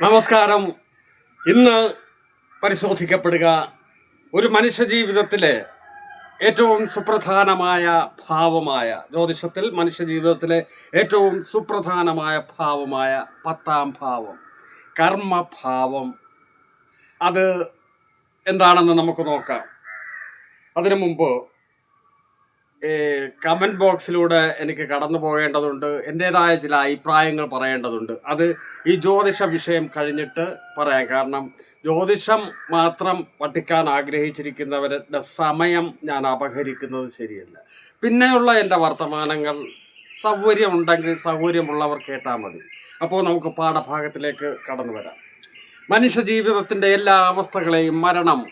നമസ്കാരം. ഇന്ന് പരിശോധിക്കപ്പെടുക ഒരു മനുഷ്യ ജീവിതത്തിലെ ഏറ്റവും സുപ്രധാനമായ ഭാവമായ ജ്യോതിഷത്തിൽ മനുഷ്യ ജീവിതത്തിലെ ഏറ്റവും സുപ്രധാനമായ ഭാവമായ പത്താം ഭാവം കർമ്മഭാവം. അത് എന്താണെന്ന് നമുക്ക് നോക്കാം. അതിനു മുമ്പ് കമന്റ് ബോക്സിലൂടെ എനിക്ക് കടന്നു പോകേണ്ടതുണ്ട്. എന്റേതായ ചില അഭിപ്രായങ്ങൾ പറയേണ്ടതുണ്ട്. അത് ഈ ജ്യോതിഷ വിഷയം കഴിഞ്ഞിട്ട് പറയാം. കാരണം ജ്യോതിഷം മാത്രം പഠിക്കാൻ ആഗ്രഹിച്ചിരിക്കുന്നവരുടെ സമയം ഞാൻ അപഹരിക്കുന്നത് ശരിയല്ല. പിന്നെയുള്ള എന്റെ വർത്തമാനങ്ങൾ സൗകര്യമുണ്ടെങ്കിൽ സൗകര്യമുള്ളവർ കേട്ടാൽ മതി. അപ്പോൾ നമുക്ക് പാഠഭാഗത്തിലേക്ക് കടന്നു വരാം. മനുഷ്യ ജീവിതത്തിന്റെ എല്ലാ അവസ്ഥകളെയും മരണം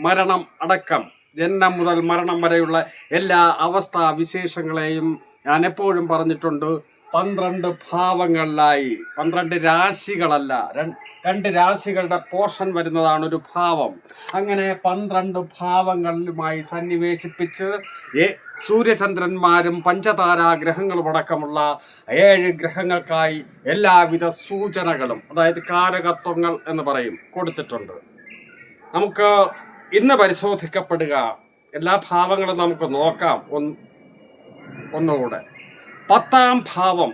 മരണം അടക്കം ജനനം മുതൽ മരണം വരെയുള്ള എല്ലാ അവസ്ഥാ വിശേഷങ്ങളെയും ഞാൻ എപ്പോഴും പറഞ്ഞിട്ടുണ്ട്. പന്ത്രണ്ട് ഭാവങ്ങളിലായി. പന്ത്രണ്ട് രാശികളല്ല. രണ്ട് രാശികളുടെ പോർഷൻ വരുന്നതാണ് ഒരു ഭാവം. അങ്ങനെ പന്ത്രണ്ട് ഭാവങ്ങളിലുമായി സന്നിവേശിപ്പിച്ച് സൂര്യചന്ദ്രന്മാരും പഞ്ചതാരാ ഗ്രഹങ്ങളും അടക്കമുള്ള ഏഴ് ഗ്രഹങ്ങൾക്കായി എല്ലാവിധ സൂചനകളും അതായത് കാരകത്വങ്ങൾ എന്ന് പറയും കൊടുത്തിട്ടുണ്ട്. നമുക്ക് ഇന്ന് പരിശോധിക്കപ്പെടുക. എല്ലാ ഭാവങ്ങളും നമുക്ക് നോക്കാം. ഒന്ന് ഒന്നുകൂടെ. പത്താം ഭാവം.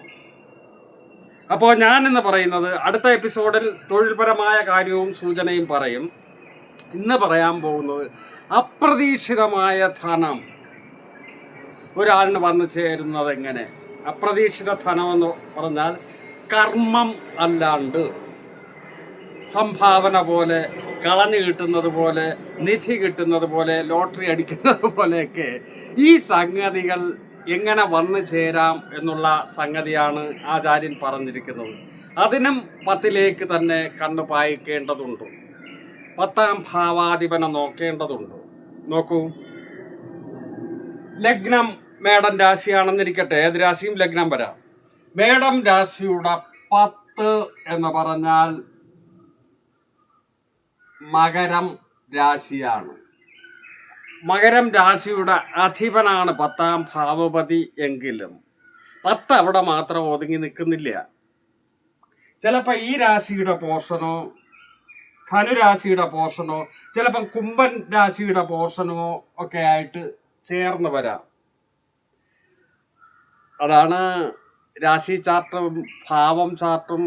അപ്പോൾ ഞാൻ എന്ന് പറയുന്നത് അടുത്ത എപ്പിസോഡിൽ തൊഴിൽപരമായ കാര്യവും സൂചനയും പറയും. ഇന്ന് പറയാൻ പോകുന്നത് അപ്രതീക്ഷിതമായ ധനം. ഒരാളിന് വന്നു ചേരുന്നത് എങ്ങനെ? അപ്രതീക്ഷിത ധനം എന്ന് പറഞ്ഞാൽ കർമ്മം അല്ലാണ്ട്. സംഭാവന പോലെ കളഞ്ഞു കിട്ടുന്നത് പോലെ നിധി കിട്ടുന്നത് പോലെ ലോട്ടറി അടിക്കുന്നത് പോലെയൊക്കെ ഈ സംഗതികൾ എങ്ങനെ വന്നു ചേരാം എന്നുള്ള സംഗതിയാണ് ആചാര്യൻ പറഞ്ഞിരിക്കുന്നത്. അതിനും പത്തിലേക്ക് തന്നെ കണ്ണു പായിക്കേണ്ടതുണ്ട്. പത്താം ഭാവാധിപനെ നോക്കേണ്ടതുണ്ട്. നോക്കൂ. ലഗ്നം മേടം രാശിയാണെന്നിരിക്കട്ടെ. ഏത് രാശിയും ലഗ്നം വരാം. മേടം രാശിയുടെ പത്ത് എന്ന് പറഞ്ഞാൽ മകരം രാശിയാണ്. മകരം രാശിയുടെ അധിപനാണ് പത്താം ഭാവപതി എങ്കിലും പത്ത് അവിടെ മാത്രം ഒതുങ്ങി നിൽക്കുന്നില്ല. ചിലപ്പോൾ ഈ രാശിയുടെ പോഷണോ ധനുരാശിയുടെ പോഷണോ ചിലപ്പം കുംഭൻ രാശിയുടെ പോഷനോ ഒക്കെ ആയിട്ട് ചേർന്ന് വരാം. അതാണ് രാശി ചാർട്ടും ഭാവം ചാർട്ടും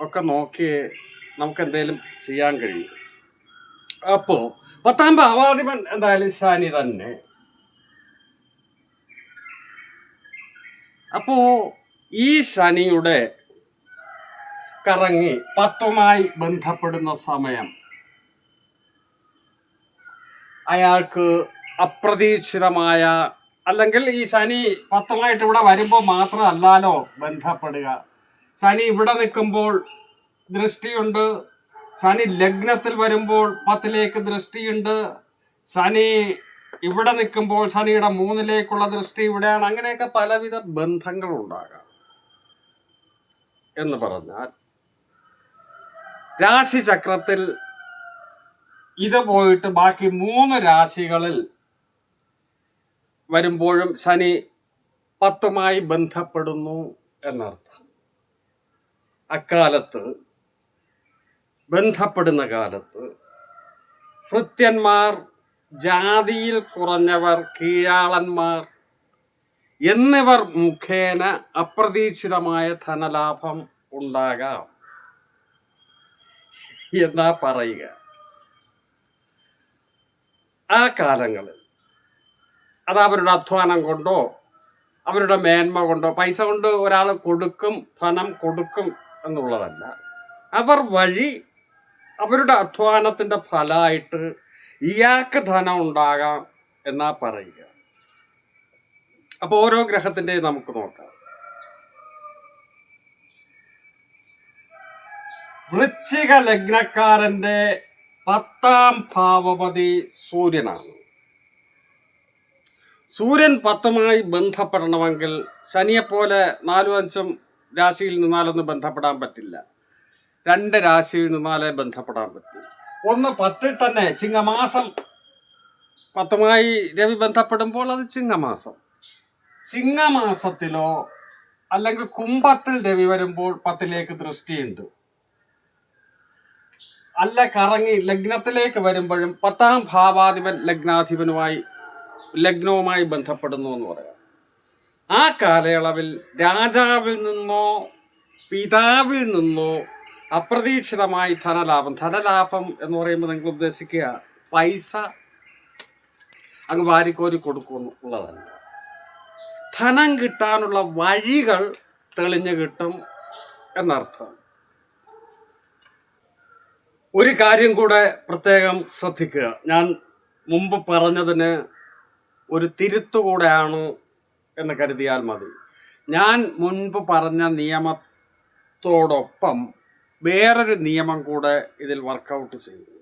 ഒക്കെ നോക്കി നമുക്ക് എന്തെങ്കിലും ചെയ്യാൻ കഴിയും. അപ്പോ പത്താം ഭാവാധിപൻ എന്തായാലും ശനി തന്നെ. അപ്പോ ഈ ശനിയുടെ കറങ്ങി പത്തുമായി ബന്ധപ്പെടുന്ന സമയം അയാൾക്ക് അപ്രതീക്ഷിതമായ അല്ലെങ്കിൽ ഈ ശനി പത്തുമായിട്ട് ഇവിടെ വരുമ്പോൾ മാത്രമല്ലാലോ ബന്ധപ്പെടുക. ശനി ഇവിടെ നിൽക്കുമ്പോൾ ദൃഷ്ടിയുണ്ട് ശനി ലഗ്നത്തിൽ വരുമ്പോൾ പത്തിലേക്ക് ദൃഷ്ടിയുണ്ട്. ശനി ഇവിടെ നിൽക്കുമ്പോൾ ശനിയുടെ മൂന്നിലേക്കുള്ള ദൃഷ്ടി ഇവിടെയാണ്. അങ്ങനെയൊക്കെ പലവിധ ബന്ധങ്ങൾ ഉണ്ടാകാം എന്ന് പറഞ്ഞാൽ രാശിചക്രത്തിൽ ഇത് പോയിട്ട് ബാക്കി മൂന്ന് രാശികളിൽ വരുമ്പോഴും ശനി പത്തുമായി ബന്ധപ്പെടുന്നു എന്നർത്ഥം. അക്കാലത്ത് ബന്ധപ്പെടുന്ന കാലത്ത് ഭൃത്യന്മാർ ജാതിയിൽ കുറഞ്ഞവർ കീഴാളന്മാർ എന്നിവർ മുഖേന അപ്രതീക്ഷിതമായ ധനലാഭം ഉണ്ടാകാം. എന്നാ പറയുക? ആ കാലങ്ങളിൽ അത് അവരുടെ അധ്വാനം കൊണ്ടോ അവരുടെ മേന്മ കൊണ്ടോ പൈസ കൊണ്ട് ഒരാൾ കൊടുക്കും ധനം കൊടുക്കും എന്നുള്ളതല്ല. അവർ വഴി അവരുടെ അധ്വാനത്തിന്റെ ഫലമായിട്ട് ഇയാൾക്ക് ധനം ഉണ്ടാകാം എന്നാ പറയുക. അപ്പോൾ ഓരോ ഗ്രഹത്തിന്റെയും നമുക്ക് നോക്കാം. വൃശ്ചിക ലഗ്നക്കാരന്റെ പത്താം ഭാവപതി സൂര്യനാണ്. സൂര്യൻ പത്തുമായി ബന്ധപ്പെടണമെങ്കിൽ ശനിയെപ്പോലെ നാലും അഞ്ചും രാശിയിൽ നിന്നാലൊന്നും ബന്ധപ്പെടാൻ പറ്റില്ല. രണ്ട് രാശിയിൽ നിന്നാലേ ബന്ധപ്പെടാൻ പറ്റും. ഒന്ന് പത്തിൽ തന്നെ ചിങ്ങമാസം. പത്തുമായി രവി ബന്ധപ്പെടുമ്പോൾ അത് ചിങ്ങമാസം. ചിങ്ങമാസത്തിലോ അല്ലെങ്കിൽ കുംഭത്തിൽ രവി വരുമ്പോൾ പത്തിലേക്ക് ദൃഷ്ടിയുണ്ട്. അല്ല കറങ്ങി ലഗ്നത്തിലേക്ക് വരുമ്പോഴും പത്താം ഭാവാധിപൻ ലഗ്നാധിപനുമായി ലഗ്നവുമായി ബന്ധപ്പെടുന്നു എന്ന് പറയാം. ആ കാലയളവിൽ രാജാവിൽ നിന്നോ പിതാവിൽ നിന്നോ അപ്രതീക്ഷിതമായി ധനലാഭം. ധനലാഭം എന്ന് പറയുമ്പോൾ നിങ്ങൾ ഉദ്ദേശിക്കുക പൈസ അങ്ങ് വാരിക്കോരി കൊടുക്കുന്നു ഉള്ളതല്ല. ധനം കിട്ടാനുള്ള വഴികൾ തെളിഞ്ഞു കിട്ടും എന്നർത്ഥം. ഒരു കാര്യം കൂടെ പ്രത്യേകം ശ്രദ്ധിക്കുക. ഞാൻ മുമ്പ് പറഞ്ഞതിന് ഒരു തിരുത്തുകൂടെയാണ് എന്ന് കരുതിയാൽ മതി. ഞാൻ മുൻപ് പറഞ്ഞ നിയമത്തോടൊപ്പം വേറൊരു നിയമം കൂടെ ഇതിൽ വർക്കൗട്ട് ചെയ്തു.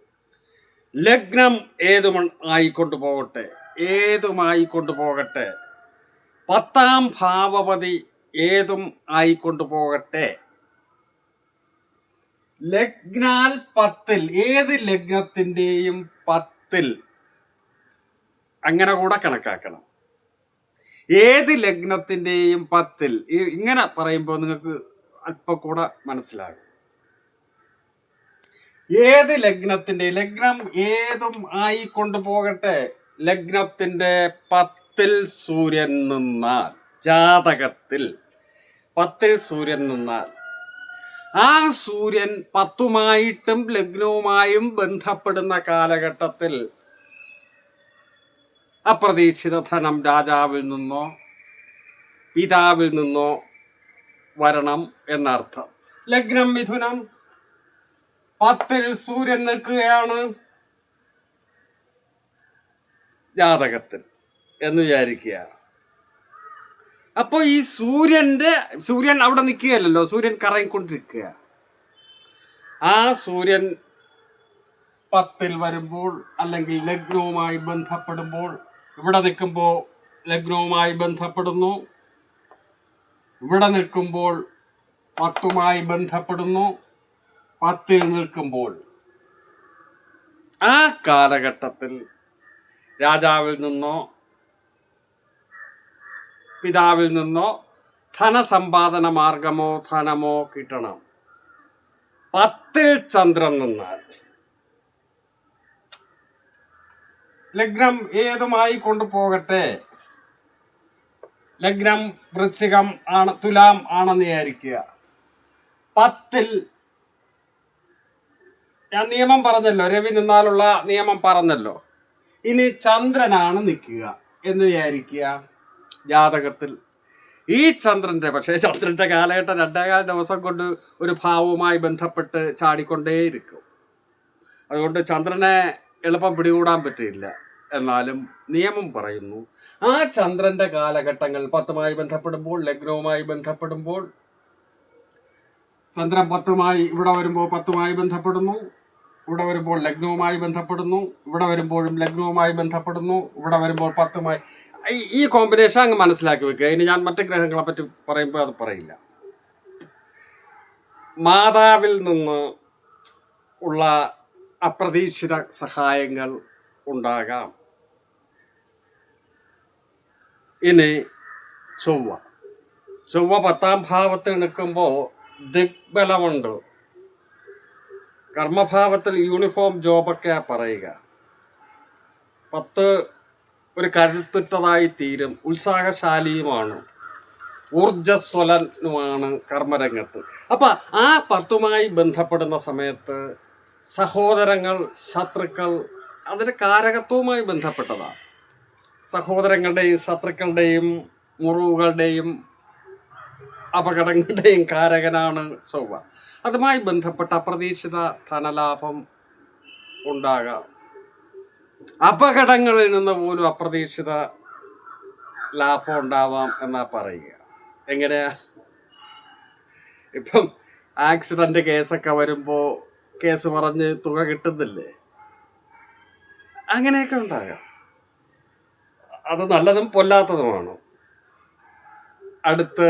ലഗ്നം ഏതും ആയിക്കൊണ്ടു പോകട്ടെ ഏതുമായിക്കൊണ്ടു പോകട്ടെ പത്താം ഭാവപതി ഏതും ആയിക്കൊണ്ടു പോകട്ടെ. ലഗ്നാൽ പത്തിൽ ഏത് ലഗ്നത്തിന്റെയും പത്തിൽ അങ്ങനെ കൂടെ കണക്കാക്കണം. ഏത് ലഗ്നത്തിന്റെയും പത്തിൽ ഇങ്ങനെ പറയുമ്പോൾ നിങ്ങൾക്ക് അല്പം കൂടെ മനസ്സിലാകും. ഏത് ലഗ്നത്തിന്റെ ലഗ്നം ഏതും ആയി കൊണ്ടുപോകട്ടെ ലഗ്നത്തിന്റെ പത്തിൽ സൂര്യൻ നിന്നാൽ ജാതകത്തിൽ പത്തിൽ സൂര്യൻ നിന്നാൽ ആ സൂര്യൻ പത്തുമായിട്ടും ലഗ്നവുമായും ബന്ധപ്പെടുന്ന കാലഘട്ടത്തിൽ അപ്രതീക്ഷിത ധനം രാജാവിൽ നിന്നോ പിതാവിൽ നിന്നോ വരണം എന്നർത്ഥം. ലഗ്നം മിഥുനം പത്തിൽ സൂര്യൻ നിൽക്കുകയാണ്. ജാതകത്തിൽ എന്ന് വിചാരിക്കുക. അപ്പോൾ ഈ സൂര്യന്റെ സൂര്യൻ അവിടെ നിൽക്കുകയല്ലോ സൂര്യൻ കറങ്ങിക്കൊണ്ടിരിക്കുക. ആ സൂര്യൻ പത്തിൽ വരുമ്പോൾ അല്ലെങ്കിൽ ലഗ്നവുമായി ബന്ധപ്പെടുമ്പോൾ ഇവിടെ നിൽക്കുമ്പോൾ ലഗ്നവുമായി ബന്ധപ്പെടുന്നു. ഇവിടെ നിൽക്കുമ്പോൾ പത്തുമായി ബന്ധപ്പെടുന്നു. പത്തിൽ നിൽക്കുമ്പോൾ ആ കാലഘട്ടത്തിൽ രാജാവിൽ നിന്നോ പിതാവിൽ നിന്നോ ധനസമ്പാദന മാർഗമോ ധനമോ കിട്ടണം. പത്തിൽ ചന്ദ്രൻ നിന്നാൽ. ലഗ്നം ഏതുമായി കൊണ്ടുപോകട്ടെ? ലഗ്നം വൃശ്ചികം ആണ് തുലാം ആണെന്ന് വിചാരിക്കുക. പത്തിൽ ഞാൻ നിയമം പറഞ്ഞല്ലോ രവി നിന്നാലുള്ള നിയമം പറഞ്ഞല്ലോ. ഇനി ചന്ദ്രനാണ് നിൽക്കുക എന്ന് വിചാരിക്കുക. ജാതകത്തിൽ ഈ ചന്ദ്രന്റെ പക്ഷേ ചന്ദ്രന്റെ കാലഘട്ടം രണ്ടേകാൽ ദിവസം കൊണ്ട് ഒരു ഭാവവുമായി ബന്ധപ്പെട്ട് ചാടിക്കൊണ്ടേയിരിക്കും. അതുകൊണ്ട് ചന്ദ്രനെ എളുപ്പം പിടികൂടാൻ പറ്റില്ല എന്നാലും നിയമം പറയുന്നു ആ ചന്ദ്രന്റെ കാലഘട്ടങ്ങൾ പത്തുമായി ബന്ധപ്പെടുമ്പോൾ ലഗ്നവുമായി ബന്ധപ്പെടുമ്പോൾ ചന്ദ്രൻ പത്തുമായി ഇവിടെ വരുമ്പോൾ പത്തുമായി ബന്ധപ്പെടുന്നു. ഇവിടെ വരുമ്പോൾ ലഗ്നവുമായി ബന്ധപ്പെടുന്നു ഇവിടെ വരുമ്പോഴും ലഗ്നവുമായി ബന്ധപ്പെടുന്നു ഇവിടെ വരുമ്പോൾ പത്തുമായി. ഈ- കോമ്പിനേഷൻ അങ്ങ് മനസ്സിലാക്കി വെക്കുക. ഇനി ഞാൻ മറ്റ് ഗ്രഹങ്ങളെ പറ്റി പറയുമ്പോൾ അത് പറയില്ല. മാതാവിൽ നിന്ന് ഉള്ള അപ്രതീക്ഷിത സഹായങ്ങൾ ഉണ്ടാകാം. ഇനി ചൊവ്വ. ചൊവ്വ പത്താം ഭാവത്തിൽ നിൽക്കുമ്പോൾ ദിഗ്ബലമുണ്ട്. കർമ്മഭാവത്തിൽ യൂണിഫോം ജോബൊക്കെ പറയുക. പത്ത് ഒരു കരുത്തുറ്റതായി തീരും ഉത്സാഹശാലിയുമാണ് ഊർജസ്വലനുമാണ് കർമ്മരംഗത്ത്. അപ്പം ആ പത്തുമായി ബന്ധപ്പെടുന്ന സമയത്ത് സഹോദരങ്ങൾ ശത്രുക്കൾ അതിന് കാരകത്വവുമായി ബന്ധപ്പെട്ടതാണ് സഹോദരങ്ങളുടെയും ശത്രുക്കളുടെയും മുറിവുകളുടെയും അപകടങ്ങളുടെയും കാരകനാണ് ചൊവ്വ. അതുമായി ബന്ധപ്പെട്ട അപ്രതീക്ഷിത ധനലാഭം ഉണ്ടാകാം. അപകടങ്ങളിൽ നിന്ന് പോലും അപ്രതീക്ഷിത ലാഭം ഉണ്ടാവാം എന്നാ പറയുക. എങ്ങനെയാ? ഇപ്പം ആക്സിഡന്റ് കേസൊക്കെ വരുമ്പോൾ കേസ് പറഞ്ഞ് തുക കിട്ടുന്നില്ലേ? അങ്ങനെയൊക്കെ ഉണ്ടാകാം. അത് നല്ലതും പൊല്ലാത്തതുമാണ്. അടുത്ത്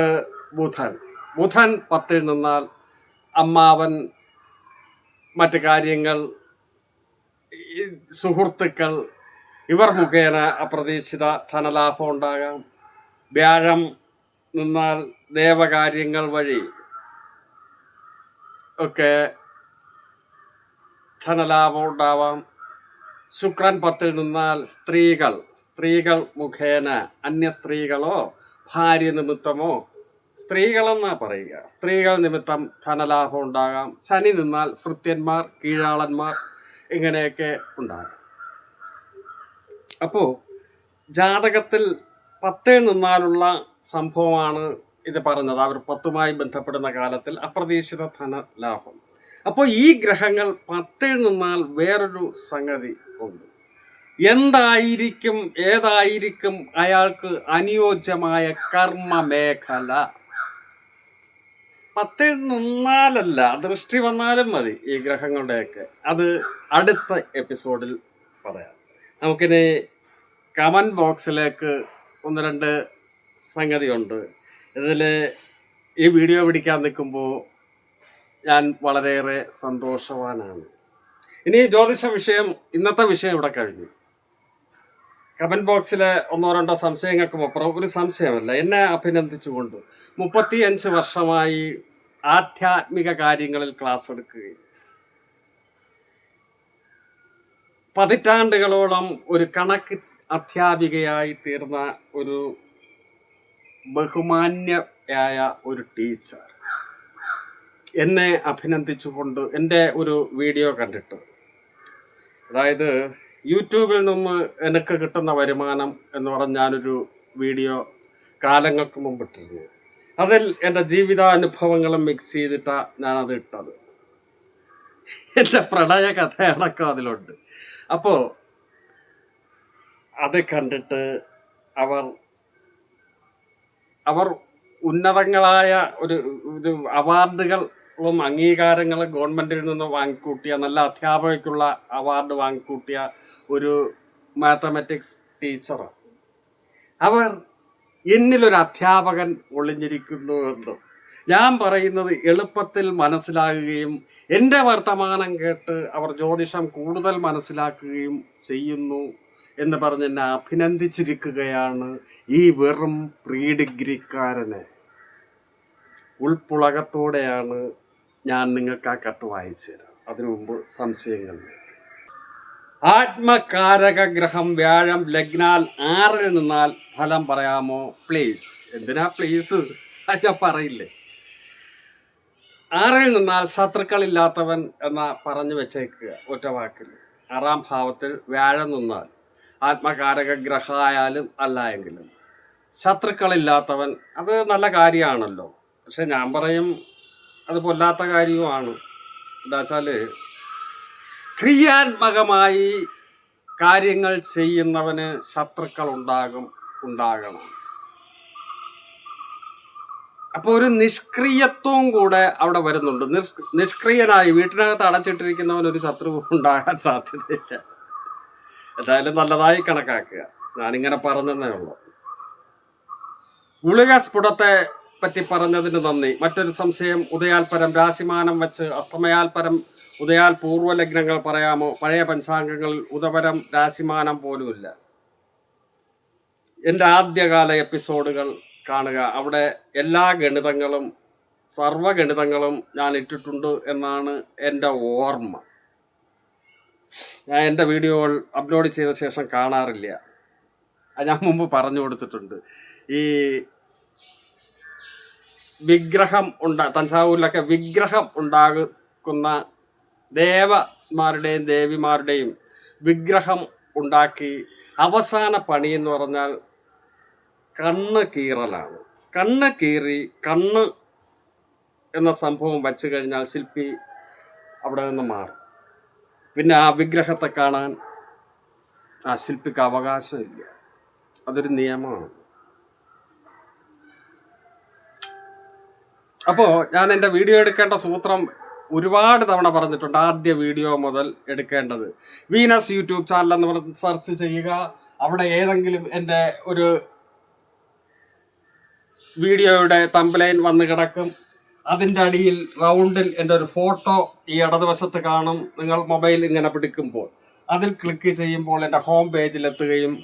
ബുധൻ ബുധൻ പത്തിൽ നിന്നാൽ അമ്മാവൻ മറ്റു കാര്യങ്ങൾ സുഹൃത്തുക്കൾ ഇവർ മുഖേന അപ്രതീക്ഷിത ധനലാഭം ഉണ്ടാകാം. വ്യാഴം നിന്നാൽ ദേവകാര്യങ്ങൾ വഴി ഒക്കെ ധനലാഭം ഉണ്ടാവാം. ശുക്രൻ പത്തിൽ നിന്നാൽ സ്ത്രീകൾ സ്ത്രീകൾ മുഖേന അന്യ സ്ത്രീകളോ ഭാര്യ നിമിത്തമോ സ്ത്രീകളെന്നാ പറയുക. സ്ത്രീകൾ നിമിത്തം ധനലാഭം ഉണ്ടാകാം. ശനി നിന്നാൽ ഭൃത്യന്മാർ കീഴാളന്മാർ ഇങ്ങനെയൊക്കെ ഉണ്ടാകാം. അപ്പോൾ ജാതകത്തിൽ പത്ത് നിന്നാലുള്ള സംഭവമാണ് ഇത് പറഞ്ഞത്. അവർ പത്തുമായി ബന്ധപ്പെടുന്ന കാലത്തിൽ അപ്രതീക്ഷിത ധനലാഭം. അപ്പോൾ ഈ ഗ്രഹങ്ങൾ പത്തിൽ നിന്നാൽ വേറൊരു സംഗതി ഉണ്ട്. എന്തായിരിക്കും ഏതായിരിക്കും അയാൾക്ക് അനുയോജ്യമായ കർമ്മ മേഖല പത്തിൽ നിന്നാലല്ല ദൃഷ്ടി വന്നാലും മതി ഈ ഗ്രഹങ്ങളുടെയൊക്കെ. അത് അടുത്ത എപ്പിസോഡിൽ പറയാം. നമുക്കിനി കമന്റ് ബോക്സിലേക്ക് ഒന്ന് രണ്ട് സംഗതിയുണ്ട്. ഇതിൽ ഈ വീഡിയോ പിടിക്കാൻ നിൽക്കുമ്പോൾ ഞാൻ വളരെയേറെ സന്തോഷവാനാണ്. ഇനി ജ്യോതിഷ വിഷയം ഇന്നത്തെ വിഷയം ഇവിടെ കഴിഞ്ഞു. കമന്റ് ബോക്സിലെ ഒന്നോ രണ്ടോ സംശയങ്ങൾക്കും അപ്പുറം ഒരു സംശയമല്ല. എന്നെ അഭിനന്ദിച്ചുകൊണ്ട് മുപ്പത്തി അഞ്ച് വർഷമായി ആധ്യാത്മിക കാര്യങ്ങളിൽ ക്ലാസ് എടുക്കുകയും പതിറ്റാണ്ടുകളോളം ഒരു കണക്ക് അധ്യാപികയായി തീർന്ന ഒരു ബഹുമാന്യയായ ഒരു ടീച്ചർ എന്നെ അഭിനന്ദിച്ചുകൊണ്ട് എന്റെ ഒരു വീഡിയോ കണ്ടിട്ട്. അതായത് യൂട്യൂബിൽ നിന്ന് എനിക്ക് കിട്ടുന്ന വരുമാനം എന്ന് പറഞ്ഞ ഞാനൊരു വീഡിയോ കാലങ്ങൾക്ക് മുമ്പ് ഇട്ടിരുന്നു അതിൽ എന്റെ ജീവിതാനുഭവങ്ങളും മിക്സ് ചെയ്തിട്ടാണ് ഞാനത് ഇട്ടത്. എന്റെ പ്രണയ കഥയടക്കം അതിലുണ്ട്. അപ്പോൾ അത് കണ്ടിട്ട് അവർ അവർ ഉന്നതങ്ങളായ ഒരു ഒരു അംഗീകാരങ്ങൾ ഗവൺമെന്റിൽ നിന്ന് വാങ്ങിക്കൂട്ടിയ നല്ല അധ്യാപകയ്ക്കുള്ള അവാർഡ് വാങ്ങിക്കൂട്ടിയ ഒരു മാത്തമാറ്റിക്സ് ടീച്ചർ അവർ എന്നിലൊരു അധ്യാപകൻ ഒളിഞ്ഞിരിക്കുന്നു എന്നും ഞാൻ പറയുന്നത് എളുപ്പത്തിൽ മനസ്സിലാകുകയും എന്റെ വർത്തമാനം കേട്ട് അവർ ജ്യോതിഷം കൂടുതൽ മനസ്സിലാക്കുകയും ചെയ്യുന്നു എന്ന് പറഞ്ഞ് എന്നെ അഭിനന്ദിച്ചിരിക്കുകയാണ് ഈ വെറും പ്രീ ഡിഗ്രിക്കാരനെ ഉൾപ്പുളകത്തോടെയാണ് ഞാൻ നിങ്ങൾക്ക് ആ കത്ത് വായിച്ചു തരാം. അതിനു മുമ്പ് സംശയങ്ങളിലേക്ക് ആത്മകാരക ഗ്രഹം വ്യാഴം ലഗ്നാൽ ആറിൽ നിന്നാൽ ഫലം പറയാമോ? പ്ലീസ് എന്തിനാ പ്ലീസ് ഞാൻ പറയില്ലേ? ആറിൽ നിന്നാൽ ശത്രുക്കളില്ലാത്തവൻ എന്ന പറഞ്ഞു വെച്ചേക്കുക ഒറ്റ വാക്കിൽ. ആറാം ഭാവത്തിൽ വ്യാഴം നിന്നാൽ ആത്മകാരക ഗ്രഹമായാലും അല്ല എങ്കിലും. ശത്രുക്കളില്ലാത്തവൻ അത് നല്ല കാര്യമാണല്ലോ. പക്ഷെ ഞാൻ പറയും അത് പൊല്ലാത്ത കാര്യവുമാണ്. എന്താ വെച്ചാൽ ക്രിയാത്മകമായി കാര്യങ്ങൾ ചെയ്യുന്നവന് ശത്രുക്കൾ ഉണ്ടാകും ഉണ്ടാകണം. അപ്പോൾ ഒരു നിഷ്ക്രിയത്വവും കൂടെ അവിടെ വരുന്നുണ്ട്. നിഷ് നിഷ്ക്രിയനായി വീട്ടിനകത്ത് അടച്ചിട്ടിരിക്കുന്നവൻ ഒരു ശത്രു ഉണ്ടാകാൻ സാധ്യതയില്ല. എന്തായാലും നല്ലതായി കണക്കാക്കുക. ഞാനിങ്ങനെ പറഞ്ഞതേ ഉള്ളൂ. ഗുളിക സ്ഫുടത്തെ പറ്റി പറഞ്ഞതിന് നന്ദി. മറ്റൊരു സംശയം ഉദയാൽപരം രാശിമാനം വെച്ച് അസ്തമയാൽപരം ഉദയാൽ പൂർവ ലഗ്നങ്ങൾ പറയാമോ? പഴയ പഞ്ചാംഗങ്ങളിൽ ഉദപരം രാശിമാനം പോലുമില്ല. എന്റെ ആദ്യകാല എപ്പിസോഡുകൾ കാണുക. അവിടെ എല്ലാ ഗണിതങ്ങളും സർവഗണിതങ്ങളും ഞാൻ ഇട്ടിട്ടുണ്ട് എന്നാണ് എന്റെ ഓർമ്മ. ഞാൻ എന്റെ വീഡിയോകൾ അപ്ലോഡ് ചെയ്ത ശേഷം കാണാറില്ല. ഞാൻ മുമ്പ് പറഞ്ഞു കൊടുത്തിട്ടുണ്ട്. ഈ വിഗ്രഹം ഉണ്ടാ തഞ്ചാവൂരിലൊക്കെ വിഗ്രഹം ഉണ്ടാകുന്ന ദേവന്മാരുടെയും ദേവിമാരുടെയും വിഗ്രഹം ഉണ്ടാക്കി അവസാന പണി എന്ന് പറഞ്ഞാൽ കണ്ണ് കീറലാണ്. കണ്ണ് കീറി കണ്ണ് എന്ന സംഭവം വച്ചു കഴിഞ്ഞാൽ ശില്പി അവിടെ നിന്ന് മാറും. പിന്നെ ആ വിഗ്രഹത്തെ കാണാൻ ആ ശില്പിക്ക് അവകാശമില്ല. അതൊരു നിയമമാണ്. അപ്പോൾ ഞാൻ എന്റെ വീഡിയോ എടുക്കേണ്ട സൂത്രം ഒരുപാട് തവണ പറഞ്ഞിട്ടുണ്ട് ആദ്യ വീഡിയോ മുതൽ എടുക്കേണ്ടത്. വീനസ് യൂട്യൂബ് ചാനൽ എന്ന് പറഞ്ഞ് സെർച്ച് ചെയ്യുക. അവിടെ ഏതെങ്കിലും എന്റെ ഒരു വീഡിയോയുടെ തമ്പലൈൻ വന്ന് കിടക്കും. അതിന്റെ അടിയിൽ റൗണ്ടിൽ എന്റെ ഒരു ഫോട്ടോ ഈ ഇടതുവശത്ത് കാണും. നിങ്ങൾ മൊബൈൽ ഇങ്ങനെ പിടിക്കുമ്പോൾ. അതിൽ ക്ലിക്ക് ചെയ്യുമ്പോൾ എന്റെ ഹോം പേജിലെത്തുകയും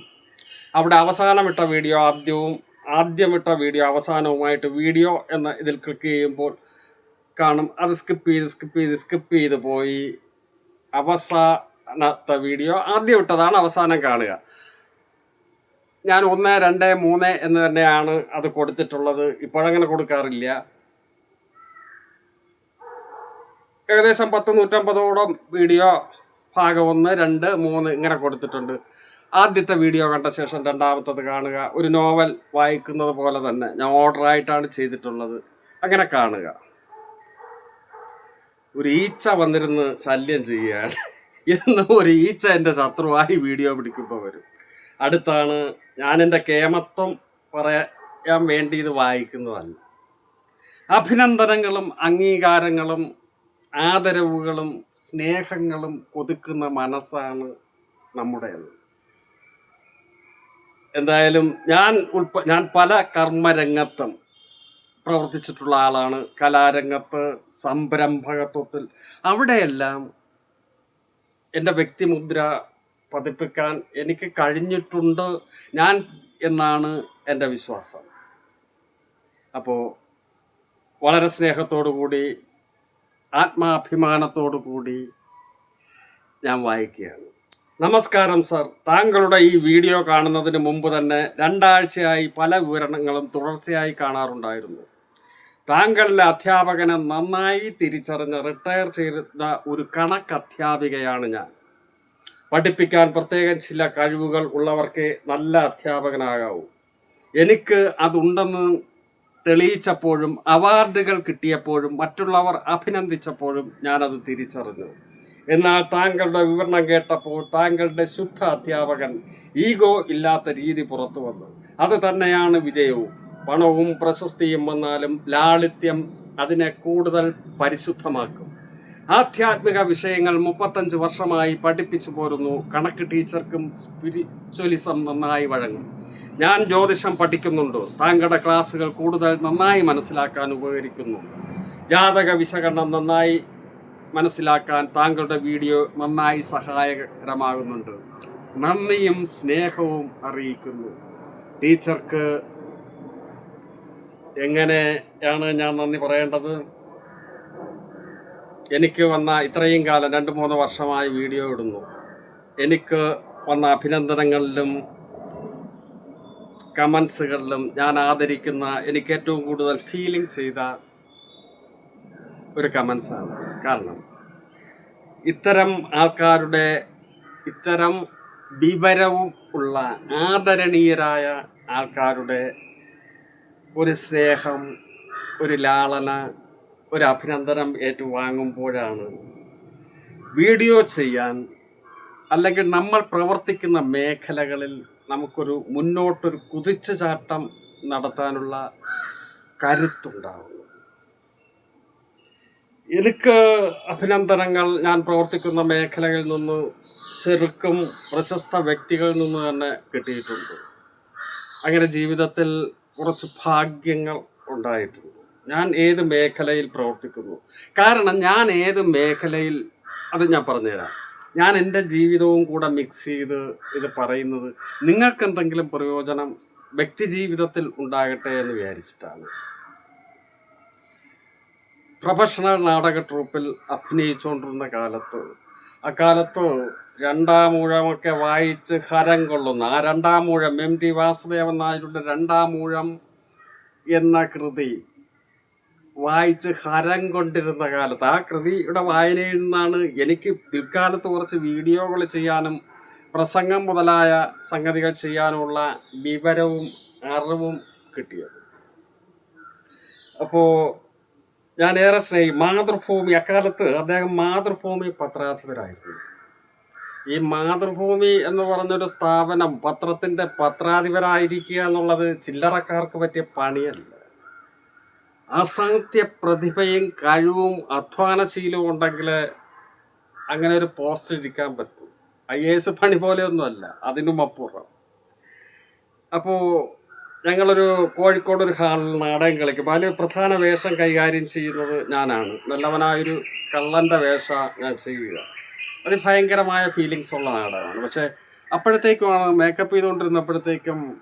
അവിടെ അവസാനമിട്ട വീഡിയോ ആദ്യവും ആദ്യമിട്ട വീഡിയോ അവസാനവുമായിട്ട് വീഡിയോ എന്ന ഇതിൽ ക്ലിക്ക് ചെയ്യുമ്പോൾ കാണും. അത് സ്കിപ്പ് ചെയ്ത് സ്കിപ്പ് ചെയ്ത് സ്കിപ്പ് ചെയ്ത് പോയി. അവസാനത്തെ വീഡിയോ ആദ്യം ഇട്ടതാണ് അവസാനം കാണുക. ഞാൻ ഒന്ന് രണ്ട് മൂന്ന് എന്ന് തന്നെയാണ് അത് കൊടുത്തിട്ടുള്ളത്. ഇപ്പോഴങ്ങനെ കൊടുക്കാറില്ല. ഏകദേശം പത്ത് നൂറ്റമ്പതോളം വീഡിയോ ഭാഗം ഒന്ന് രണ്ട് മൂന്ന് ഇങ്ങനെ കൊടുത്തിട്ടുണ്ട്. ആദ്യത്തെ വീഡിയോ കണ്ട ശേഷം രണ്ടാമത്തത് കാണുക. ഒരു നോവൽ വായിക്കുന്നത് പോലെ തന്നെ ഞാൻ ഓർഡറായിട്ടാണ് ചെയ്തിട്ടുള്ളത്. അങ്ങനെ കാണുക. ഒരു ഈച്ച വന്നിരുന്ന് ശല്യം ചെയ്യുകയാണ്. എന്ന് ഒരു ഈച്ച എന്റെ ശത്രുവായി വീഡിയോ പിടിക്കുമ്പോൾ വരും. അടുത്താണ് ഞാൻ എന്റെ കേമത്വം പറയാൻ വേണ്ടി ഇത് വായിക്കുന്നതല്ല. അഭിനന്ദനങ്ങളും അംഗീകാരങ്ങളും ആദരവുകളും സ്നേഹങ്ങളും കൊതുക്കുന്ന മനസ്സാണ് നമ്മുടേത്. എന്തായാലും ഞാൻ ഉൾപ്പ ഞാൻ പല കർമ്മരംഗത്തും പ്രവർത്തിച്ചിട്ടുള്ള ആളാണ്. കലാരംഗത്ത് സംരംഭകത്വത്തിൽ. അവിടെയെല്ലാം എന്റെ വ്യക്തിമുദ്ര പതിപ്പിക്കാൻ എനിക്ക് കഴിഞ്ഞിട്ടുണ്ട് ഞാൻ എന്നാണ് എന്റെ വിശ്വാസം. അപ്പോൾ വളരെ സ്നേഹത്തോടു കൂടി ആത്മാഭിമാനത്തോടു കൂടി ഞാൻ വായിക്കുകയാണ്. നമസ്കാരം സർ. താങ്കളുടെ ഈ വീഡിയോ കാണുന്നതിന് മുമ്പ് തന്നെ രണ്ടാഴ്ചയായി പല വിവരണങ്ങളും തുടർച്ചയായി കാണാറുണ്ടായിരുന്നു. താങ്കളുടെ അധ്യാപകനെ നന്നായി തിരിച്ചറിഞ്ഞ് റിട്ടയർ ചെയ്ത ഒരു കണക്ക് അധ്യാപികയാണ് ഞാൻ. പഠിപ്പിക്കാൻ പ്രത്യേകം ചില കഴിവുകൾ ഉള്ളവർക്ക് നല്ല അധ്യാപകനാകാവൂ. എനിക്ക് അതുണ്ടെന്ന് തെളിയിച്ചപ്പോഴും അവാർഡുകൾ കിട്ടിയപ്പോഴും മറ്റുള്ളവർ അഭിനന്ദിച്ചപ്പോഴും ഞാനത് തിരിച്ചറിഞ്ഞു. എന്നാൽ താങ്കളുടെ വിവരണം കേട്ടപ്പോൾ താങ്കളുടെ ശുദ്ധ അധ്യാപകൻ ഈഗോ ഇല്ലാത്ത രീതി പുറത്തു വന്നു. അത് തന്നെയാണ് വിജയവും. പണവും പ്രശസ്തിയും വന്നാലും ലാളിത്യം അതിനെ കൂടുതൽ പരിശുദ്ധമാക്കും. ആധ്യാത്മിക വിഷയങ്ങൾ മുപ്പത്തഞ്ച് വർഷമായി പഠിപ്പിച്ചു പോരുന്നു. കണക്ക് ടീച്ചർക്കും സ്പിരിച്വലിസം നന്നായി വഴങ്ങും. ഞാൻ ജ്യോതിഷം പഠിക്കുന്നുണ്ട്. താങ്കളുടെ ക്ലാസ്സുകൾ കൂടുതൽ നന്നായി മനസ്സിലാക്കാൻ ഉപകരിക്കുന്നു. ജാതക വിശകലനം നന്നായി മനസ്സിലാക്കാൻ താങ്കളുടെ വീഡിയോ നന്നായി സഹായകരമാകുന്നുണ്ട്. നന്ദിയും സ്നേഹവും അറിയിക്കുന്നു. ടീച്ചർക്ക് എങ്ങനെയാണ് ഞാൻ നന്ദി പറയേണ്ടത്? എനിക്ക് വന്ന ഇത്രയും കാലം രണ്ട് മൂന്ന് വർഷമായി വീഡിയോ ഇടുന്നു. എനിക്ക് വന്ന അഭിനന്ദനങ്ങളിലും കമൻസുകളിലും ഞാൻ ആദരിക്കുന്ന എനിക്ക് ഏറ്റവും കൂടുതൽ ഫീലിംഗ് ചെയ്ത ഒരു കമൻസാണ് കാരണം ഇത്തരം ആൾക്കാരുടെ ഇത്തരം വിവരവും ഉള്ള ആദരണീയരായ ആൾക്കാരുടെ ഒരു സ്നേഹം ഒരു ലാളന ഒരു അഭിനന്ദനം ഏറ്റുവാങ്ങുമ്പോഴാണ് വീഡിയോ ചെയ്യാൻ അല്ലെങ്കിൽ നമ്മൾ പ്രവർത്തിക്കുന്ന മേഖലകളിൽ നമുക്കൊരു മുന്നോട്ടൊരു കുതിച്ചുചാട്ടം നടത്താനുള്ള കരുത്തുണ്ടാവുന്നു എനിക്ക് അഭിനന്ദനങ്ങൾ. ഞാൻ പ്രവർത്തിക്കുന്ന മേഖലകളിൽ നിന്ന് ശരിക്കും പ്രശസ്ത വ്യക്തികളിൽ നിന്ന് തന്നെ കിട്ടിയിട്ടുണ്ട്. അങ്ങനെ ജീവിതത്തിൽ കുറച്ച് ഭാഗ്യങ്ങൾ ഉണ്ടായിട്ടുണ്ട്. ഞാൻ ഏത് മേഖലയിൽ പ്രവർത്തിക്കുന്നു? കാരണം ഞാൻ ഏത് മേഖലയിൽ അത് ഞാൻ പറഞ്ഞുതരാം. ഞാൻ എന്റെ ജീവിതവും കൂടെ മിക്സ് ചെയ്ത് ഇത് പറയുന്നത് നിങ്ങൾക്ക് എന്തെങ്കിലും പ്രയോജനം വ്യക്തി ജീവിതത്തിൽ ഉണ്ടാകട്ടെ എന്ന് വിചാരിച്ചിട്ടാണ്. പ്രൊഫഷണൽ നാടക ട്രൂപ്പിൽ അഭിനയിച്ചുകൊണ്ടിരുന്ന കാലത്ത് അക്കാലത്ത് രണ്ടാം മൂഴമൊക്കെ വായിച്ച് ഹരം കൊള്ളുന്ന ആ രണ്ടാം മൂഴം എം ടി വാസുദേവൻ നായരുടെ രണ്ടാം മൂഴം എന്ന കൃതി വായിച്ച് ഹരം കൊണ്ടിരുന്ന കാലത്ത് ആ കൃതിയുടെ വായനയിൽ നിന്നാണ് എനിക്ക് പിൽക്കാലത്ത് കുറച്ച് വീഡിയോകൾ ചെയ്യാനും പ്രസംഗം മുതലായ സംഗതികൾ ചെയ്യാനുമുള്ള വിവരവും അറിവും കിട്ടിയത്. അപ്പോൾ ഞാൻ ഏറെ സ്നേഹി മാതൃഭൂമി അക്കാലത്ത് അദ്ദേഹം മാതൃഭൂമി പത്രാധിപരായിരുന്നു. ഈ മാതൃഭൂമി എന്ന് പറഞ്ഞൊരു സ്ഥാപനം പത്രത്തിന്റെ പത്രാധിപരായിരിക്കുക എന്നുള്ളത് ചില്ലറക്കാർക്ക് പറ്റിയ പണിയല്ല. അസാധ്യ പ്രതിഭയും കഴിവും അധ്വാനശീലവും ഉണ്ടെങ്കിൽ അങ്ങനെ ഒരു പോസ്റ്റ് ഇരിക്കാൻ പറ്റും. ഐ എ എസ് പണി പോലെയൊന്നുമല്ല അതിനും അപ്പുറം. അപ്പോൾ ഞങ്ങളൊരു കോഴിക്കോട് ഒരു ഹാളിൽ നാടകം കളിക്കും. അതിൽ പ്രധാന വേഷം കൈകാര്യം ചെയ്യുന്നത് ഞാനാണ്. നല്ലവനായൊരു കള്ളന്റെ വേഷം ഞാൻ ചെയ്യുക. അത് ഭയങ്കരമായ ഫീലിങ്സ് ഉള്ള നാടകമാണ്. പക്ഷേ അപ്പോഴത്തേക്കുമാണ് മേക്കപ്പ് ചെയ്തുകൊണ്ടിരുന്നപ്പോഴത്തേക്കും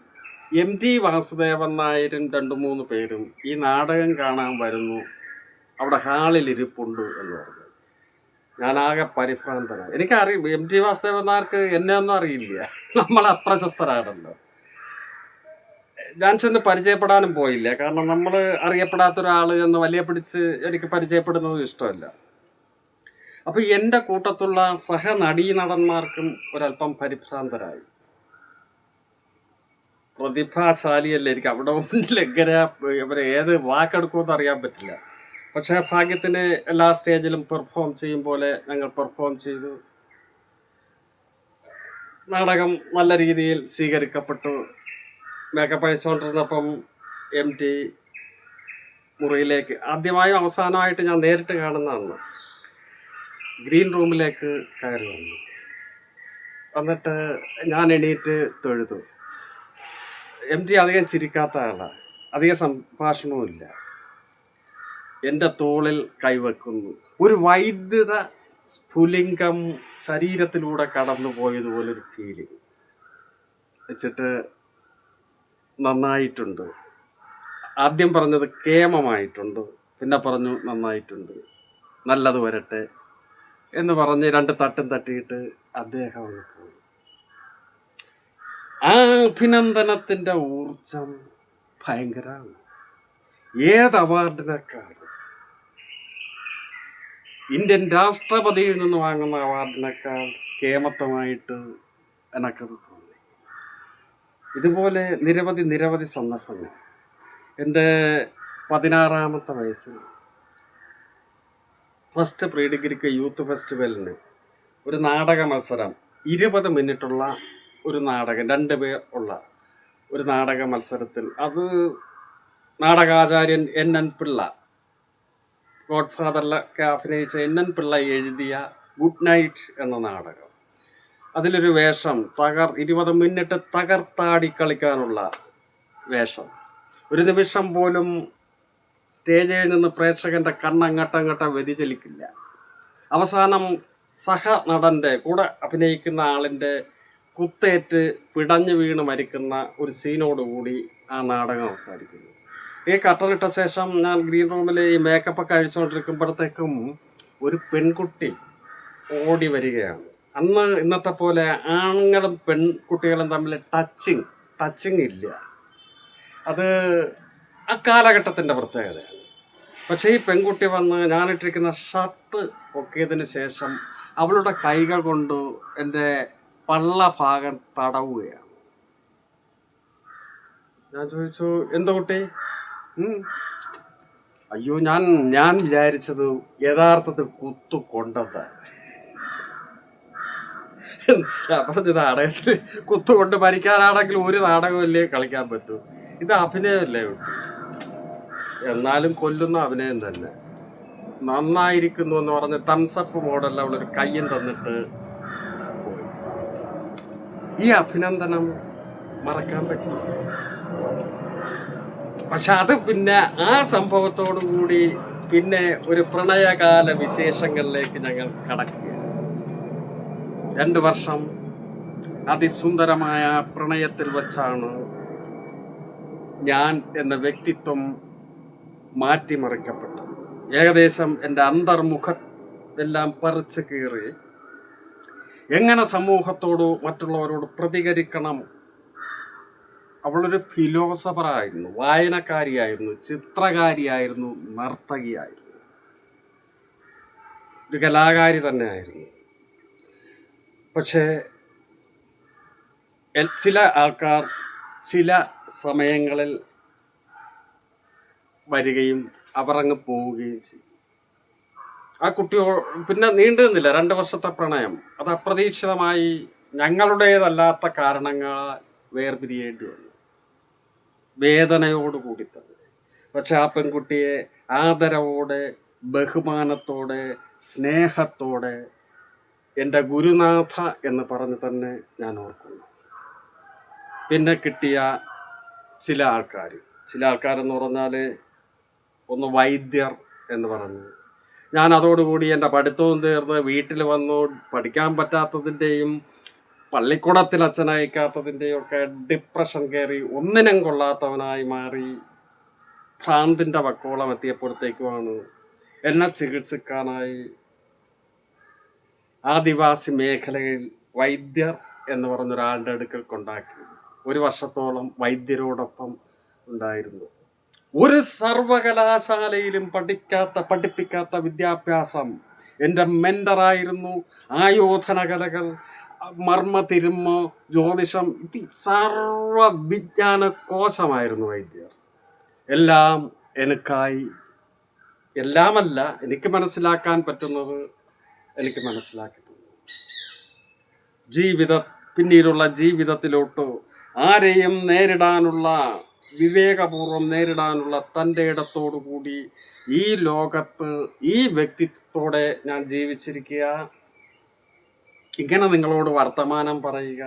എം ടി വാസുദേവൻ നായരും രണ്ട് മൂന്ന് പേരും ഈ നാടകം കാണാൻ വരുന്നു. അവിടെ ഹാളിൽ ഇരിപ്പുണ്ട് എന്ന് പറഞ്ഞു. ഞാനാകെ പരിഭ്രാന്തനാണ് എനിക്കറിയും എം ടി വാസുദേവൻ നായർക്ക് എന്നെ ഒന്നും അറിയില്ല. നമ്മൾ അപ്രശസ്തരാണല്ലോ. ഞാൻ ചെന്ന് പരിചയപ്പെടാനും പോയില്ല. കാരണം നമ്മൾ അറിയപ്പെടാത്ത ഒരാൾ എന്ന് വലിയ പിടിച്ച് എനിക്ക് പരിചയപ്പെടുന്നത് ഇഷ്ടമല്ല. അപ്പൊ എന്റെ കൂട്ടത്തുള്ള സഹനടീ നടന്മാർക്കും ഒരല്പം പരിഭ്രാന്തരായി. പ്രതിഭാശാലിയല്ലേ എനിക്ക്. അവിടെ മുന്നിൽ എങ്ങനെ ഇവരെ ഏത് വാക്കെടുക്കുമെന്ന് അറിയാൻ പറ്റില്ല. പക്ഷേ ഭാഗ്യത്തിന് എല്ലാ സ്റ്റേജിലും പെർഫോം ചെയ്യും പോലെ ഞങ്ങൾ പെർഫോം ചെയ്തു. നാടകം നല്ല രീതിയിൽ സ്വീകരിക്കപ്പെട്ടു. മേക്കപ്പ് അയച്ചുകൊണ്ടിരുന്നപ്പം എം ടി മുറിയിലേക്ക് ആദ്യമായും അവസാനമായിട്ട് ഞാൻ നേരിട്ട് കാണുന്നതാണ്. ഗ്രീൻ റൂമിലേക്ക് കയറി വന്നു. എന്നിട്ട് ഞാൻ എണീറ്റ് തൊഴുതു. എം ടി അധികം ചിരിക്കാത്ത ആളാണ് അധികം സംഭാഷണവുമില്ല എന്റെ തോളിൽ കൈവെക്കുന്നു. ഒരു വൈദ്യുത സ്ഫുലിംഗം ശരീരത്തിലൂടെ കടന്നു പോയതുപോലൊരു ഫീലിംഗ് വെച്ചിട്ട് നന്നായിട്ടുണ്ട്. ആദ്യം പറഞ്ഞത് കേമമായിട്ടുണ്ട്. പിന്നെ പറഞ്ഞു നന്നായിട്ടുണ്ട്. നല്ലത് വരട്ടെ എന്ന് പറഞ്ഞ് രണ്ട് തട്ടും തട്ടിയിട്ട് അദ്ദേഹം അങ്ങ് പോയി. ആ അഭിനന്ദനത്തിന്റെ ഊർജം ഭയങ്കരമാണ് ഏത് അവാർഡിനേക്കാളും. ഇന്ത്യൻ രാഷ്ട്രപതിയിൽ നിന്ന് വാങ്ങുന്ന അവാർഡിനേക്കാൾ കേമത്വമായിട്ട് എനിക്കത് തോന്നി. ഇതുപോലെ നിരവധി നിരവധി സന്ദർഭങ്ങൾ. എന്റെ പതിനാറാമത്തെ വയസ്സിൽ ഫസ്റ്റ് പ്രീ ഡിഗ്രിക്ക് യൂത്ത് ഫെസ്റ്റിവലിന് ഒരു നാടക മത്സരം ഇരുപത് മിനിറ്റുള്ള ഒരു നാടകം രണ്ട് പേർ ഉള്ള ഒരു നാടക മത്സരത്തിൽ. അത് നാടകാചാര്യൻ എൻ എൻ പിള്ള ഗോഡ് ഫാദറിലൊക്കെ അഭിനയിച്ച എൻ എൻ പിള്ള എഴുതിയ ഗുഡ് നൈറ്റ് എന്ന നാടകം. അതിലൊരു വേഷം തകർ ഇരുപത് മിനിറ്റ് തകർത്താടി കളിക്കാനുള്ള വേഷം. ഒരു നിമിഷം പോലും സ്റ്റേജിൽ നിന്ന് പ്രേക്ഷകന്റെ കണ്ണങ്ങട്ടങ്ങട്ട വ്യതിചലിക്കില്ല. അവസാനം സഹ നടന്റെ കൂടെ അഭിനയിക്കുന്ന ആളിന്റെ കുത്തേറ്റ് പിടഞ്ഞു വീണ് മരിക്കുന്ന ഒരു സീനോടുകൂടി ആ നാടകം അവസാനിക്കുന്നു. ഈ കട്ടറിട്ട ശേഷം ഞാൻ ഗ്രീൻ റൂമിൽ ഈ മേക്കപ്പൊക്കെ അഴിച്ചുകൊണ്ടിരിക്കുമ്പോഴത്തേക്കും ഒരു പെൺകുട്ടി ഓടി വരികയാണ്. അന്ന് ഇന്നത്തെ പോലെ ആണുങ്ങളും പെൺകുട്ടികളും തമ്മിൽ ടച്ചിങ് ടച്ചിങ് ഇല്ല. അത് ആ കാലഘട്ടത്തിന്റെ പ്രത്യേകതയാണ്. പക്ഷേ ഈ പെൺകുട്ടി വന്ന് ഞാനിട്ടിരിക്കുന്ന ഷർട്ട് പൊക്കിയതിന് ശേഷം അവളുടെ കൈകൾ കൊണ്ട് എന്റെ പള്ള ഭാഗം തടവുകയാണ്. ഞാൻ ചോദിച്ചു എന്താ കുട്ടി? അയ്യോ ഞാൻ ഞാൻ വിചാരിച്ചത് യഥാർത്ഥത്തിൽ കുത്തു കൊണ്ടതാണ്. ഞാൻ നാടകത്തിൽ കുത്തുകൊണ്ട് മരിക്കാനാണെങ്കിൽ ഒരു നാടകമല്ലേ കളിക്കാൻ പറ്റൂ. ഇത് അഭിനയമല്ലേ? എന്നാലും കൊല്ലുന്ന അഭിനയം തന്നെ. നന്നായിരിക്കുന്നു എന്ന് പറഞ്ഞ് തംസപ്പ് മോഡൽ അവളൊരു കയ്യും തന്നിട്ട് ഈ അഭിനന്ദനം മറക്കാൻ പറ്റില്ല. പക്ഷെ അത് പിന്നെ ആ സംഭവത്തോടു കൂടി പിന്നെ ഒരു പ്രണയകാല വിശേഷങ്ങളിലേക്ക് ഞങ്ങൾ കടക്കുകയാണ്. രണ്ട് വർഷം അതിസുന്ദരമായ പ്രണയത്തിൽ വച്ചാണ് ഞാൻ എന്ന വ്യക്തിത്വം മാറ്റിമറിക്കപ്പെട്ടത്. ഏകദേശം എന്റെ അന്തർമുഖമെല്ലാം പറിച്ച് പറിച്ചു കീറി. എങ്ങനെ സമൂഹത്തോട് മറ്റുള്ളവരോട് പ്രതികരിക്കണം? അവളൊരു ഫിലോസഫറായിരുന്നു വായനക്കാരിയായിരുന്നു ചിത്രകാരിയായിരുന്നു നർത്തകിയായിരുന്നു. ഒരു കലാകാരി തന്നെയായിരുന്നു. പക്ഷേ ചില ആൾക്കാർ ചില സമയങ്ങളിൽ വരികയും അവറങ്ങ് പോവുകയും ചെയ്യും. ആ കുട്ടി പിന്നെ നീണ്ടു നിന്നില്ല രണ്ട് വർഷത്തെ പ്രണയം. അത് അപ്രതീക്ഷിതമായി ഞങ്ങളുടേതല്ലാത്ത കാരണങ്ങളാൽ വേർപിരിയേണ്ടി വന്നു. വേദനയോടുകൂടി തന്നെ. പക്ഷെ ആ പെൺകുട്ടിയെ ആദരവോടെ ബഹുമാനത്തോടെ സ്നേഹത്തോടെ എന്റെ ഗുരുനാഥ എന്ന് പറഞ്ഞ് തന്നെ ഞാൻ ഓർക്കുന്നു. പിന്നെ കിട്ടിയ ചില ആൾക്കാർ. ചില ആൾക്കാരെന്ന് പറഞ്ഞാൽ ഒന്ന് വൈദ്യർ എന്ന് പറഞ്ഞു. ഞാൻ അതോടുകൂടി എന്റെ പഠിത്തവും തീർന്ന് വീട്ടിൽ വന്നു. പഠിക്കാൻ പറ്റാത്തതിന്റെയും പള്ളിക്കൂടത്തിൽ അച്ഛനയക്കാത്തതിന്റെയും ഒക്കെ ഡിപ്രഷൻ കയറി ഒന്നിനും കൊള്ളാത്തവനായി മാറി ഭ്രാന്തിന്റെ വക്കോളം എത്തിയപ്പോഴത്തേക്കുമാണ് എന്നെ ചികിത്സിക്കാനായി ആദിവാസി മേഖലയിൽ വൈദ്യർ എന്ന് പറഞ്ഞൊരാളുടെ അടുക്കൽ കൊണ്ടാക്കി ഒരു വർഷത്തോളം വൈദ്യരോടൊപ്പം ഉണ്ടായിരുന്നു. ഒരു സർവകലാശാലയിലും പഠിക്കാത്ത പഠിപ്പിക്കാത്ത വിദ്യാഭ്യാസം. എന്റെ മെന്ററായിരുന്നു ആയോധന കലകൾ മർമ്മ തിരുമ്മ ജ്യോതിഷം ഇതി സർവ വിജ്ഞാന കോശമായിരുന്നു വൈദ്യർ. എല്ലാം എനിക്കായി എല്ലാമല്ല എനിക്ക് മനസ്സിലാക്കാൻ പറ്റുന്നത് എനിക്ക് മനസ്സിലാക്കി തന്നു. ജീവിത പിന്നീടുള്ള ജീവിതത്തിലോട്ട് ആരെയും നേരിടാനുള്ള വിവേകപൂർവം നേരിടാനുള്ള തന്റെ കൂടി ഈ ലോകത്ത് ഈ വ്യക്തിത്വത്തോടെ ഞാൻ ജീവിച്ചിരിക്കുക. ഇങ്ങനെ നിങ്ങളോട് വർത്തമാനം പറയുക.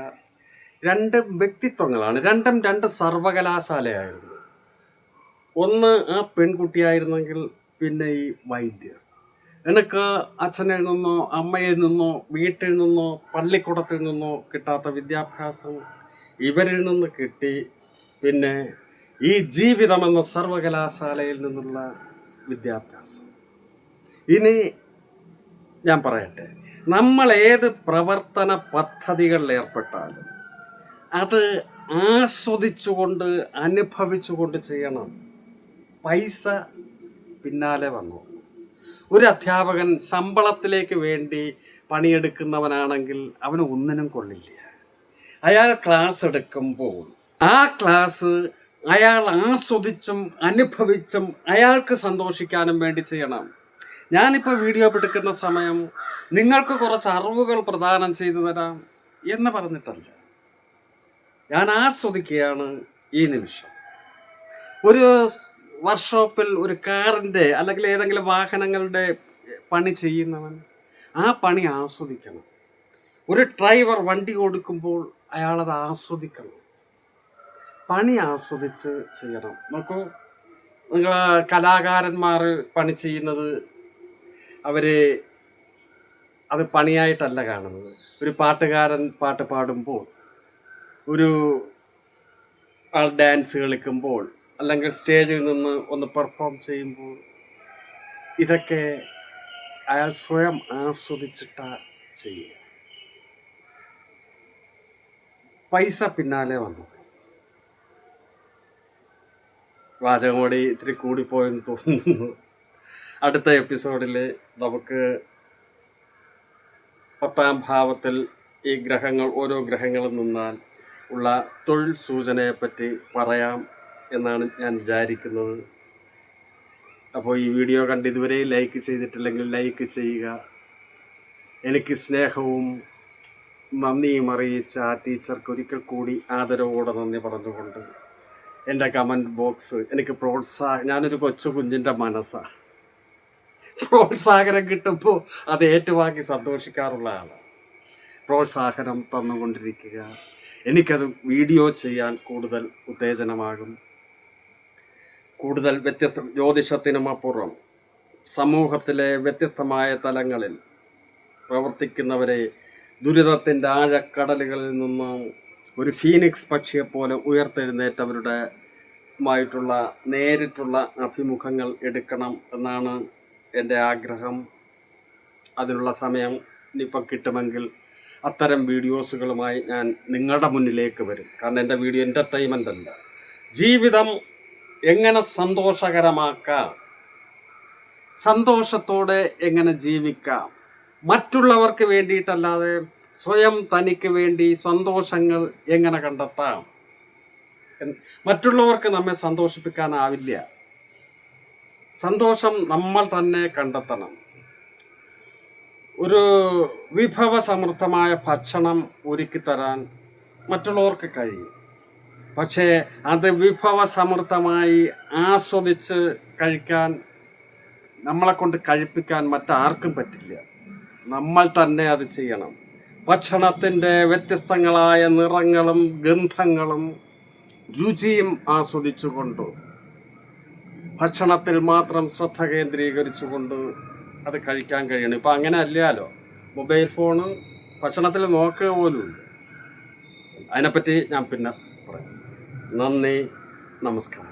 രണ്ട് വ്യക്തിത്വങ്ങളാണ്. രണ്ടും രണ്ട് സർവകലാശാലയായിരുന്നു. ഒന്ന് ആ പെൺകുട്ടിയായിരുന്നെങ്കിൽ പിന്നെ ഈ വൈദ്യർ. എനിക്ക് അച്ഛനിൽ നിന്നോ അമ്മയിൽ നിന്നോ വീട്ടിൽ നിന്നോ പള്ളിക്കൂടത്തിൽ നിന്നോ കിട്ടാത്ത വിദ്യാഭ്യാസം ഇവരിൽ നിന്ന് കിട്ടി. പിന്നെ ഈ ജീവിതം എന്ന സർവകലാശാലയിൽ നിന്നുള്ള വിദ്യാഭ്യാസം. ഇനി ഞാൻ പറയട്ടെ നമ്മൾ ഏത് പ്രവർത്തന പദ്ധതികളിൽ ഏർപ്പെട്ടാലും അത് ആസ്വദിച്ചുകൊണ്ട് അനുഭവിച്ചുകൊണ്ട് ചെയ്യണം. പൈസ പിന്നാലെ വന്നു. ഒരു അധ്യാപകൻ ശമ്പളത്തിലേക്ക് വേണ്ടി പണിയെടുക്കുന്നവനാണെങ്കിൽ അവന് ഒന്നിനും കൊള്ളില്ല. അയാൾ ക്ലാസ് എടുക്കുമ്പോൾ ആ ക്ലാസ് അയാൾ ആസ്വദിച്ചും അനുഭവിച്ചും അയാൾക്ക് സന്തോഷിക്കാനും വേണ്ടി ചെയ്യണം. ഞാനിപ്പോൾ വീഡിയോ എടുക്കുന്ന സമയം നിങ്ങൾക്ക് കുറച്ച് അറിവുകൾ പ്രദാനം ചെയ്തു തരാം എന്ന് പറഞ്ഞിട്ടല്ല. ഞാൻ ആസ്വദിക്കുകയാണ് ഈ നിമിഷം. ഒരു വർക്ക്ഷോപ്പിൽ ഒരു കാറിന്റെ അല്ലെങ്കിൽ ഏതെങ്കിലും വാഹനങ്ങളുടെ പണി ചെയ്യുന്നവൻ ആ പണി ആസ്വദിക്കണം. ഒരു ഡ്രൈവർ വണ്ടി കൊടുക്കുമ്പോൾ അയാളത് ആസ്വദിക്കണം. പണി ആസ്വദിച്ച് ചെയ്യണം. നോക്കൂ നിങ്ങൾ കലാകാരന്മാർ പണി ചെയ്യുന്നത് അവർ അത് പണിയായിട്ടല്ല കാണുന്നത്. ഒരു പാട്ടുകാരൻ പാട്ട് പാടുമ്പോൾ ഒരു ആൾ ഡാൻസ് കളിക്കുമ്പോൾ അല്ലെങ്കിൽ സ്റ്റേജിൽ നിന്ന് ഒന്ന് പെർഫോം ചെയ്യുമ്പോൾ ഇതൊക്കെ അയാൾ സ്വയം ആസ്വദിച്ചിട്ടാ ചെയ്യുക. പൈസ പിന്നാലെ വന്നു. വാചകമോടി ഇത്തിരി കൂടിപ്പോയെന്ന് തോന്നുന്നു. അടുത്ത എപ്പിസോഡിൽ നമുക്ക് പത്താം ഭാവത്തിൽ ഈ ഗ്രഹങ്ങൾ ഓരോ ഗ്രഹങ്ങളും നിന്നാൽ ഉള്ള തൊഴിൽ സൂചനയെപ്പറ്റി പറയാം. എന്നാണ് ഞാൻ വിചാരിക്കുന്നത്. അപ്പോൾ ഈ വീഡിയോ കണ്ട് ഇതുവരെ ലൈക്ക് ചെയ്തിട്ടില്ലെങ്കിൽ ലൈക്ക് ചെയ്യുക. എനിക്ക് സ്നേഹവും നന്ദിയും അറിയിച്ച ആ ടീച്ചർക്ക് ഒരിക്കൽ കൂടി ആദരവോടെ നന്ദി പറഞ്ഞുകൊണ്ട് എന്റെ കമന്റ് ബോക്സ് എനിക്ക് പ്രോത്സാഹ ഞാനൊരു കൊച്ചു കുഞ്ഞിന്റെ മനസ്സാണ് പ്രോത്സാഹനം കിട്ടുമ്പോൾ അത് ഏറ്റുവാങ്ങി സന്തോഷിക്കാറുള്ള ആളാണ് പ്രോത്സാഹനം തന്നുകൊണ്ടിരിക്കുക. എനിക്കത് വീഡിയോ ചെയ്യാൻ കൂടുതൽ ഉത്തേജനമാകും. കൂടുതൽ വ്യത്യസ്ത. ജ്യോതിഷത്തിനും അപ്പുറം. സമൂഹത്തിലെ വ്യത്യസ്തമായ തലങ്ങളിൽ പ്രവർത്തിക്കുന്നവരെ ദുരിതത്തിന്റെ ആഴക്കടലുകളിൽ നിന്നും ഒരു ഫീനിക്സ് പക്ഷിയെപ്പോലെ ഉയർത്തെഴുന്നേറ്റവരുടെ മായിട്ടുള്ള നേരിട്ടുള്ള അഭിമുഖങ്ങൾ എടുക്കണം എന്നാണ് എന്റെ ആഗ്രഹം. അതിനുള്ള സമയം ഇനിയിപ്പം കിട്ടുമെങ്കിൽ അത്തരം വീഡിയോസുകളുമായി ഞാൻ നിങ്ങളുടെ മുന്നിലേക്ക് വരും. കാരണം എന്റെ വീഡിയോ എന്റർടൈൻമെന്റ് അല്ല. ജീവിതം എങ്ങനെ സന്തോഷകരമാക്കാം? സന്തോഷത്തോടെ എങ്ങനെ ജീവിക്കാം? മറ്റുള്ളവർക്ക് വേണ്ടിയിട്ടല്ലാതെ സ്വയം തനിക്ക് വേണ്ടി സന്തോഷങ്ങൾ എങ്ങനെ കണ്ടെത്താം? മറ്റുള്ളവർക്ക് നമ്മെ സന്തോഷിപ്പിക്കാനാവില്ല. സന്തോഷം നമ്മൾ തന്നെ കണ്ടെത്തണം. ഒരു വിഭവസമൃദ്ധമായ ഭക്ഷണം ഒരുക്കി തരാൻ മറ്റുള്ളവർക്ക് കഴിയും. പക്ഷേ അത് വിഭവസമൃദ്ധമായി ആസ്വദിച്ച് കഴിക്കാൻ നമ്മളെ കൊണ്ട് കഴിപ്പിക്കാൻ മറ്റാർക്കും പറ്റില്ല. നമ്മൾ തന്നെ അത് ചെയ്യണം. ഭക്ഷണത്തിന്റെ വ്യത്യസ്തങ്ങളായ നിറങ്ങളും ഗന്ധങ്ങളും രുചിയും ആസ്വദിച്ചുകൊണ്ട് ഭക്ഷണത്തിൽ മാത്രം ശ്രദ്ധ കേന്ദ്രീകരിച്ചുകൊണ്ട് അത് കഴിക്കാൻ കഴിയണം. ഇപ്പം അങ്ങനെ അല്ലല്ലോ. മൊബൈൽ ഫോണ് ഭക്ഷണത്തിൽ നോക്കുക പോലും. അതിനെപ്പറ്റി ഞാൻ പിന്നെ നന്ദി നമസ്കാരം.